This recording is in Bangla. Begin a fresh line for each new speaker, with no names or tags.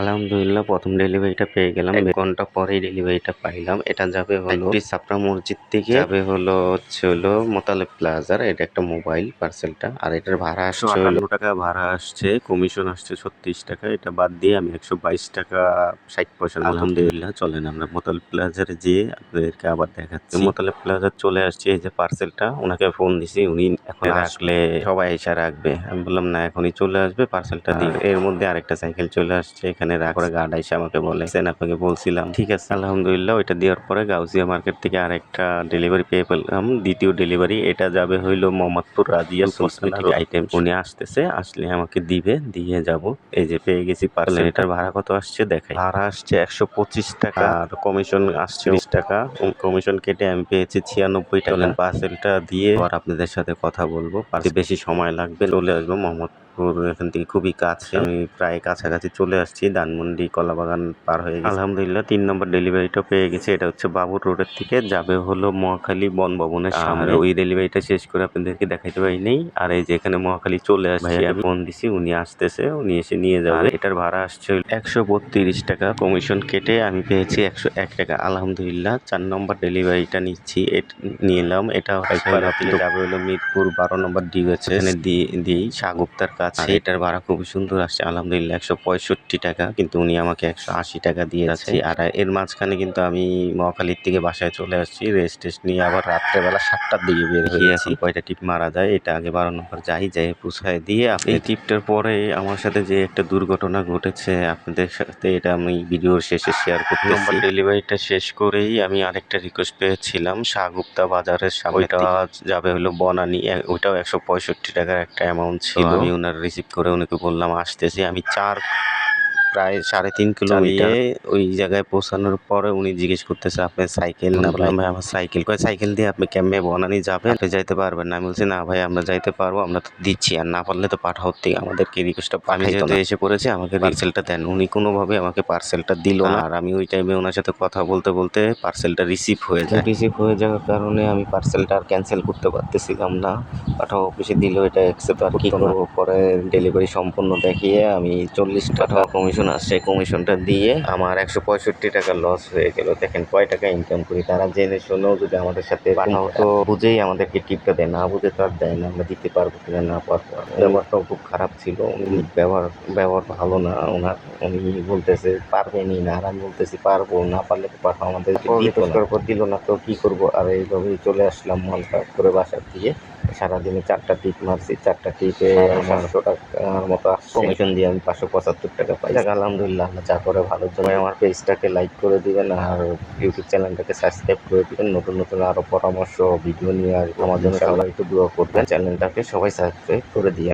আলহামদুলিল্লাহ প্রথম ডেলিভারিটা পেয়ে গেলাম। এক ঘণ্টা পরেই ডেলিভারিটা পাইলাম। এটা যাবে হলো সাপড়া মসজিদ থেকে। যাবে হলো হচ্ছে হলো মোতালেব প্লাজার এটা একটা মোবাইল পার্সেলটা আর এটার ভাড়া আসছে হলো টাকা ভাড়া আসছে কমিশন আসছে ছত্রিশ টাকা। এটা বাদ দিয়ে আমি একশো বাইশ টাকা ষাট পয়সা আলহামদুলিল্লাহ চলেন আমরা মোতালেব প্লাজারে যেয়ে আপনাদেরকে আবার দেখাচ্ছি। মোতালেব প্লাজার চলে আসছে এই যে পার্সেলটা ওনাকে ফোন দিছি উনি এখন আসলে সবাই এসে রাখবে। আমি বললাম না এখনই চলে আসবে পার্সেলটা দিয়ে এর মধ্যে আরেকটা সাইকেল চলে আসছে। এখানে রাখ করে গার্ড এসে আমাকে বলে "সেন, আপনাকে বলছিলাম। ঠিক আছে। আলহামদুলিল্লাহ ওইটা দেওয়ার পরে গাউসিয়া মার্কেট থেকে আরেকটা ডেলিভারি পেয়ে পেলাম। দ্বিতীয় ডেলিভারি এটা যাবে হইল মোহাম্মদপুর রাজিয়া কসমেটিক আইটেম উনি আসতেছে আসলে আমাকে দিবে দিয়ে যাব। এই যে পেয়ে গেছি পার্সেল এটার ভাড়া কত আসছে দেখাই। ভাড়া আসছে একশো পঁচিশ টাকা। আর কমিশন আসছে বিশ টাকা। কমিশন কেটে আমি পেয়েছি ছিয়ানব্বই টাকা। পার্সেলটা দিয়ে আর আপনাদের সাথে কথা বলব। বেশি সময় লাগবে। চলে আসব এখান থেকে খুবই কাছে। আমি প্রায় কাছাকাছি চলে আসছি ধানমন্ডি কলাবাগান পার হয়ে গেছি। আলহামদুলিল্লাহ তিন নম্বর ডেলিভারিটা পেয়ে গেছে। এটা হচ্ছে বাবুর রোডের থেকে যাবে হলো মহাখালী বন ভবনের সামনে। ওই ডেলিভারিটা শেষ করে আপনাদেরকে দেখাইতে পারিনি। আর এই যে এখানে মহাখালী চলে আসছে আমি। ফোন দিছি উনি আসতেছে উনি এসে নিয়ে যাবে। এটার ভাড়া আসছে একশো বত্রিশ টাকা। কমিশন কেটে আমি পেয়েছি একশো এক টাকা। আলহামদুলিল্লাহ চার নম্বর ডেলিভারিটা নিচ্ছি। নিলাম। এটা আপনি যাবে হলো মিরপুর বারো নম্বর ডি হচ্ছে এখানে দি- দিই। কাছে। এটার ভাড়া খুবই সুন্দর আসছে আলহামদুলিল্লাহ একশো পঁয়ষট্টি টাকা কিন্তু উনি আমাকে একশো আশি টাকা দিয়ে যাচ্ছে। আর এর মাঝখানে কিন্তু আমি মহাখালীর থেকে বাসায় চলে আসছি রেস্ট টেস্ট নিয়ে আবার রাত্রেবেলা সাতটার দিকে বের হয়ে এখন? কয়টা টিপ মারা যায় এটা আগে বারো নম্বর যাই যাই পুষায় দিয়ে আপনি এই টিপটার পরে আমার সাথে যে একটা দুর্ঘটনা ঘটেছে আপনাদের সাথে এটা আমি ভিডিওর শেষে শেয়ার করতেছি। ডেলিভারিটা শেষ করেই আমি আরেকটা রিকোয়েস্ট পেয়েছিলাম শাহগুপ্তা বাজারের সামনে। যাবে হলো বনানি ওইটাও একশো পঁয়ষট্টি টাকার একটা অ্যামাউন্ট ছিল। আমি ওনার রিসিভ করে ওনাকে বললাম আসতেছি। আমি চার প্রায় সাড়ে তিন কিলোমিটার ওই জায়গায় পৌঁছানোর পরে উনি জিজ্ঞেস করতেছে আপনার সাইকেল না বললাম ভাই আমার সাইকেল। কয় সাইকেল দিয়ে আপনি কেমনে বনানি যাবেন? আপনি যাইতে পারবেন না। আমি বলছি না ভাই আমরা যাইতে পারব আমরা তো দিচ্ছি। আর না পারলে তো পাঠাও থেকে আমাদেরকে রিকোয়েস্টটা আমি যেহেতু এসে পড়েছি আমাকে পার্সেলটা দেন। উনি কোনোভাবে আমাকে পার্সেলটা দিল না। আর আমি ওই টাইমে ওনার সাথে কথা বলতে বলতে পার্সেলটা রিসিভ হয়ে যায়। রিসিভ হয়ে যাওয়ার কারণে আমি পার্সেলটা আর ক্যান্সেল করতে পারতেছিলাম না। পাঠাও অফিসে দিলেও এটা অ্যাকসেপ্ট আর কি করব? পরে ডেলিভারি সম্পূর্ণ দেখিয়ে আমি চল্লিশ টাকা কমিশন আসছে কমিশনটা দিয়ে আমার একশো পঁয়ষট্টি টাকা লস হয়ে গেল। দেখেন কয় টাকা ইনকাম করি? তারা জেনে শুনেও যদি আমাদের সাথে পাঠাও। তো বুঝেই আমাদেরকে টিপটা দেয়। না বুঝে তো আর দেয় না। আমরা দিতে পারব কিনা না পারব ব্যবহারটাও খুব খারাপ ছিল। উনি ব্যবহার ব্যবহার ভালো না। ওনার উনি বলতেছে পারবেনি না। আর আমি বলতেছি পারব না পারলে তো পাঠাও আমাদের দিল না তো কি করব? আর এইভাবেই চলে আসলাম মালটা করে বাসার দিয়ে সারাদিনে চারটা টিপ মারছি চারটা টিপে পাঁচশো টাকার মতো কমিশন দিয়ে আমি পাঁচশো পঁচাত্তর টাকা পাই যাক আলহামদুলিল্লাহ আল্লাহ যা করে ভালোর জন্য আমার পেজটাকে লাইক করে দিবেন আর ইউটিউব চ্যানেলটাকে সাবস্ক্রাইব করে দিবেন। নতুন নতুন আরও পরামর্শ ভিডিও নিয়ে আসব আমার জন্য সবাই একটু দোয়া করবেন। চ্যানেলটাকে সবাই সাবস্ক্রাইব করে দিয়ে